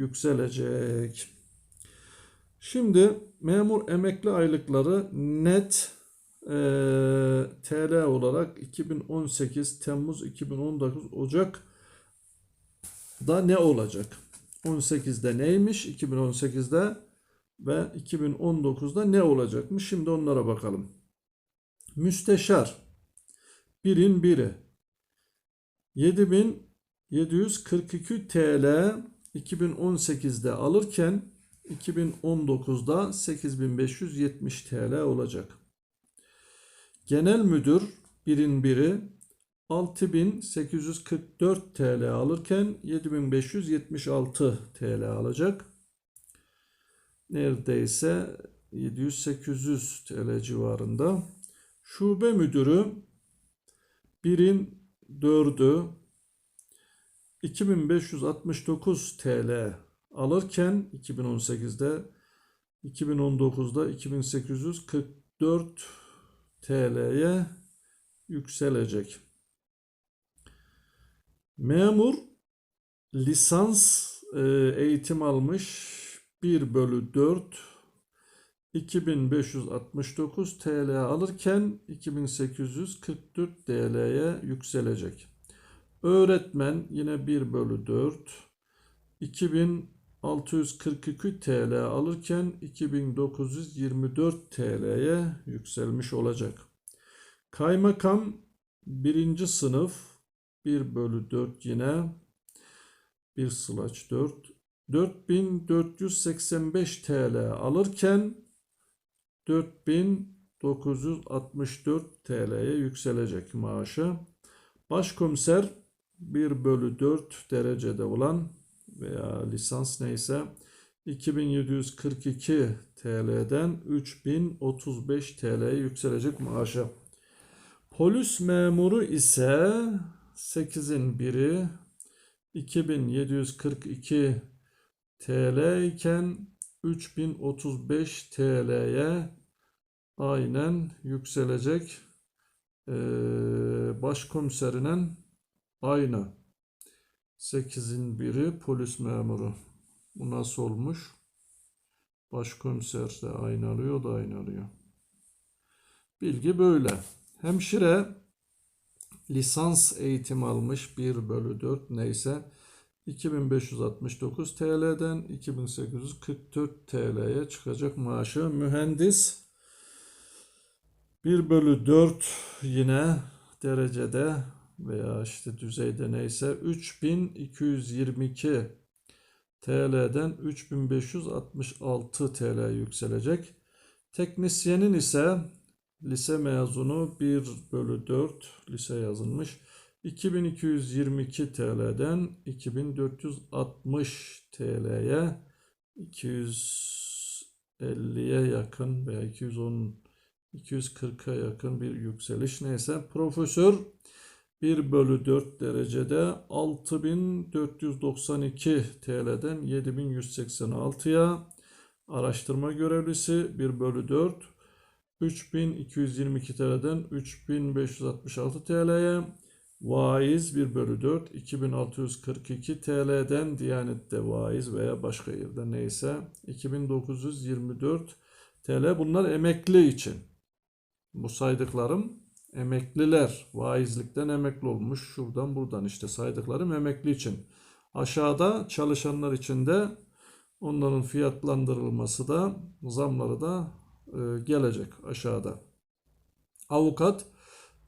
yükselecek. Şimdi memur emekli aylıkları net eee, TL olarak 2018 Temmuz 2019 Ocak da ne olacak? 18'de neymiş? 2018'de ve 2019'da ne olacakmış? Şimdi onlara bakalım. Müsteşar birin biri 7742 TL 2018'de alırken 2019'da 8570 TL olacak. Genel müdür birin biri 6844 TL alırken 7576 TL alacak. Neredeyse 700-800 TL civarında. Şube müdürü birin dördü 2569 TL alırken 2018'de 2019'da 2844 TL'ye yükselecek. Memur lisans e, eğitim almış 1 bölü 4 2569 TL alırken 2844 TL'ye yükselecek. Öğretmen yine 1 bölü 4 2642 TL alırken 2924 TL'ye yükselmiş olacak. Kaymakam birinci sınıf 1 bölü 4 yine 1 sılaç 4 4485 TL alırken 4964 TL'ye yükselecek maaşı. Başkomiser 1 bölü 4 derecede olan veya lisans neyse 2742 TL'den 3035 TL'ye yükselecek maaşı. Polis memuru ise 8'in biri 2742 TL iken 3035 TL'ye aynen yükselecek. Ee, başkomiserinin aynı. 8'in biri polis memuru. Bu nasıl olmuş? Başkomiser de aynı alıyor o da aynı alıyor. Bilgi böyle. Hemşire lisans eğitim almış 1 bölü 4 neyse 2569 TL'den 2844 TL'ye çıkacak maaşı. Mühendis 1 bölü 4 yine derecede veya işte düzeyde neyse 3222 TL'den 3566 TL yükselecek. Teknisyenin ise lise mezunu 1 bölü 4 lise yazılmış. 2222 TL'den 2460 TL'ye 250'ye yakın veya 210 240'a yakın bir yükseliş neyse profesör 1 bölü 4 derecede 6492 TL'den 7186'ya araştırma görevlisi 1 bölü 4 3222 TL'den 3566 TL'ye vaiz 1 bölü 4 2642 TL'den Diyanet'te vaiz veya başka yerde neyse 2924 TL bunlar emekli için. Bu saydıklarım emekliler vaizlikten emekli olmuş şuradan buradan işte saydıklarım emekli için. Aşağıda çalışanlar için de onların fiyatlandırılması da zamları da e, gelecek aşağıda. Avukat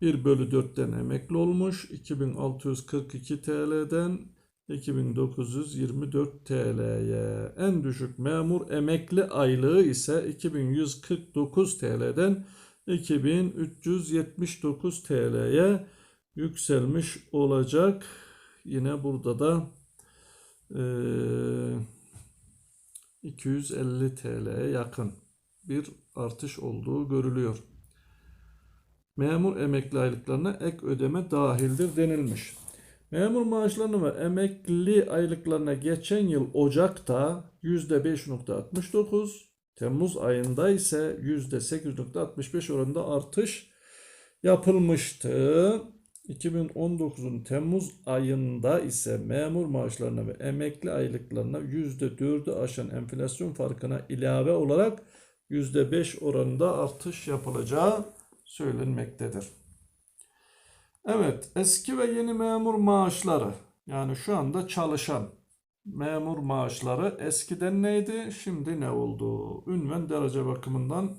1 bölü 4'ten emekli olmuş. 2642 TL'den 2924 TL'ye. En düşük memur emekli aylığı ise 2149 TL'den 2379 TL'ye yükselmiş olacak. Yine burada da e, 250 TL'ye yakın bir artış olduğu görülüyor. Memur emekli aylıklarına ek ödeme dahildir denilmiş. Memur maaşlarına ve emekli aylıklarına geçen yıl Ocak'ta %5.69, Temmuz ayında ise %8.65 oranında artış yapılmıştı. 2019'un Temmuz ayında ise memur maaşlarına ve emekli aylıklarına %4'ü aşan enflasyon farkına ilave olarak %5 oranında artış yapılacağı söylenmektedir. Evet, eski ve yeni memur maaşları yani şu anda çalışan memur maaşları eskiden neydi, şimdi ne oldu? Ünvan derece bakımından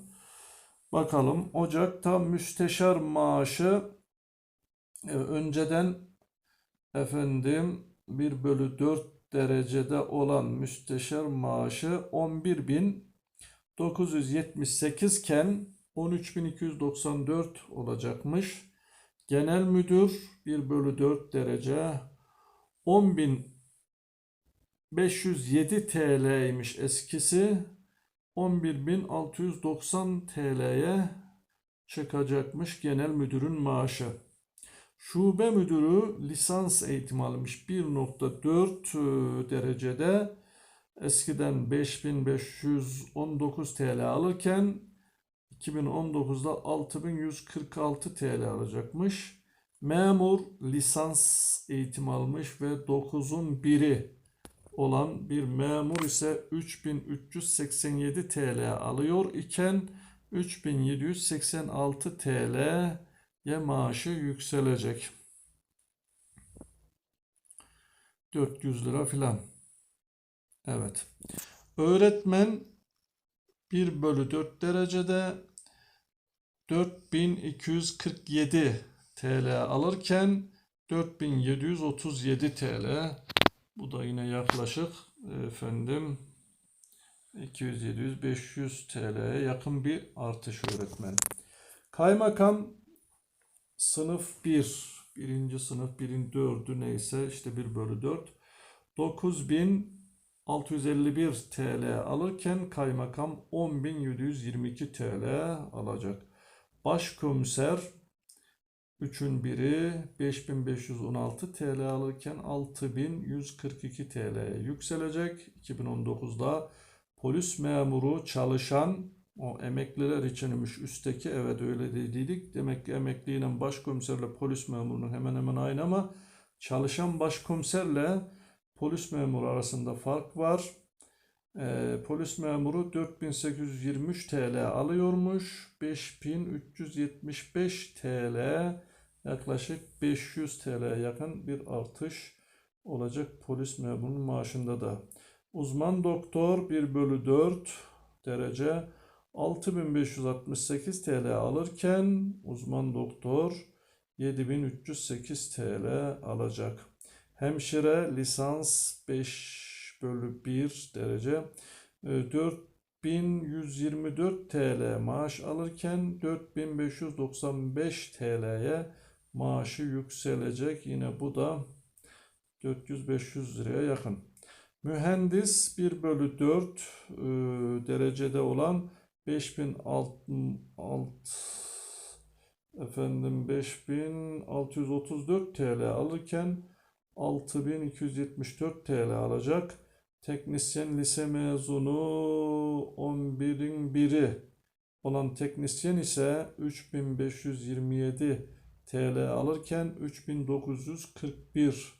bakalım. Ocak'ta müsteşar maaşı e, önceden efendim 1 bölü 4 derecede olan müsteşar maaşı 11.978 iken 13.294 olacakmış. Genel müdür 1 bölü 4 derece 10.507 TL'ymiş eskisi 11.690 TL'ye çıkacakmış genel müdürün maaşı. Şube müdürü lisans eğitimi almış 1.4 derecede eskiden 5519 TL alırken 2019'da 6146 TL alacakmış. Memur lisans eğitimi almış ve 9'un biri olan bir memur ise 3387 TL alıyor iken 3786 TL'ye maaşı yükselecek. 400 lira filan. Evet. Öğretmen 1 bölü 4 derecede 4247 TL alırken 4737 TL bu da yine yaklaşık efendim 200 700 500 TL'ye yakın bir artış öğretmen. Kaymakam sınıf 1 birinci sınıf birin dördü neyse işte 1 bölü 4 9651 TL alırken kaymakam 10722 TL alacak. Başkomiser 3'ün biri 5516 TL alırken 6142 TL yükselecek. 2019'da polis memuru çalışan o emekliler içinmiş üstteki evet öyle dediydik. Demek ki emekliyle başkomiserle polis memurunun hemen hemen aynı ama çalışan başkomiserle polis memuru arasında fark var. Ee, polis memuru 4823 TL alıyormuş. 5375 TL yaklaşık 500 TL yakın bir artış olacak polis memurunun maaşında da. Uzman doktor 1 bölü 4 derece 6568 TL alırken uzman doktor 7308 TL alacak. Hemşire lisans 5 bölü 1 derece 4124 TL maaş alırken 4595 TL'ye maaşı yükselecek. Yine bu da 400-500 liraya yakın. Mühendis 1 bölü 4 e, derecede olan 5006 efendim 5634 TL alırken 6274 TL alacak. Teknisyen lise mezunu 11'in biri olan teknisyen ise 3527 TL alırken 3941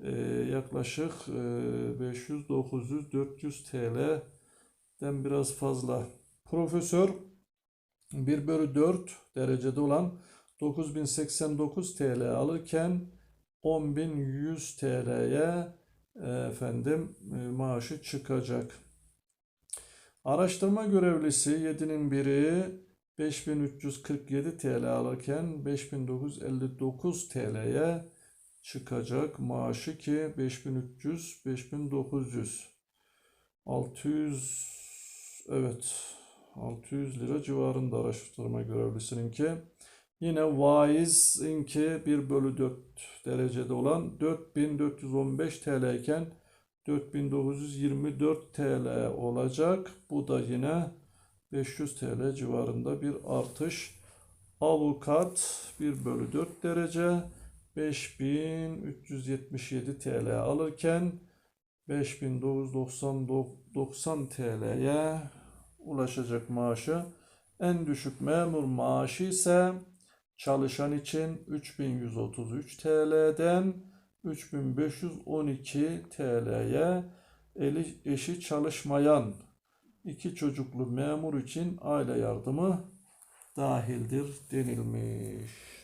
e, yaklaşık e, 500 900 400 TL'den biraz fazla. Profesör 1 bölü 4 derecede olan 9089 TL alırken 10.100 TL'ye efendim e, maaşı çıkacak. Araştırma görevlisi 7'nin biri 5347 TL alırken 5959 TL'ye çıkacak maaşı ki 5300 5900 600 evet 600 lira civarında araştırma görevlisininki. Yine vaiz'inki 1 bölü 4 derecede olan 4415 TL iken 4924 TL olacak. Bu da yine 500 TL civarında bir artış. Avukat 1 bölü 4 derece 5377 TL alırken 5990 TL'ye ulaşacak maaşı. En düşük memur maaşı ise Çalışan için 3133 TL'den 3512 TL'ye eşi çalışmayan iki çocuklu memur için aile yardımı dahildir denilmiş.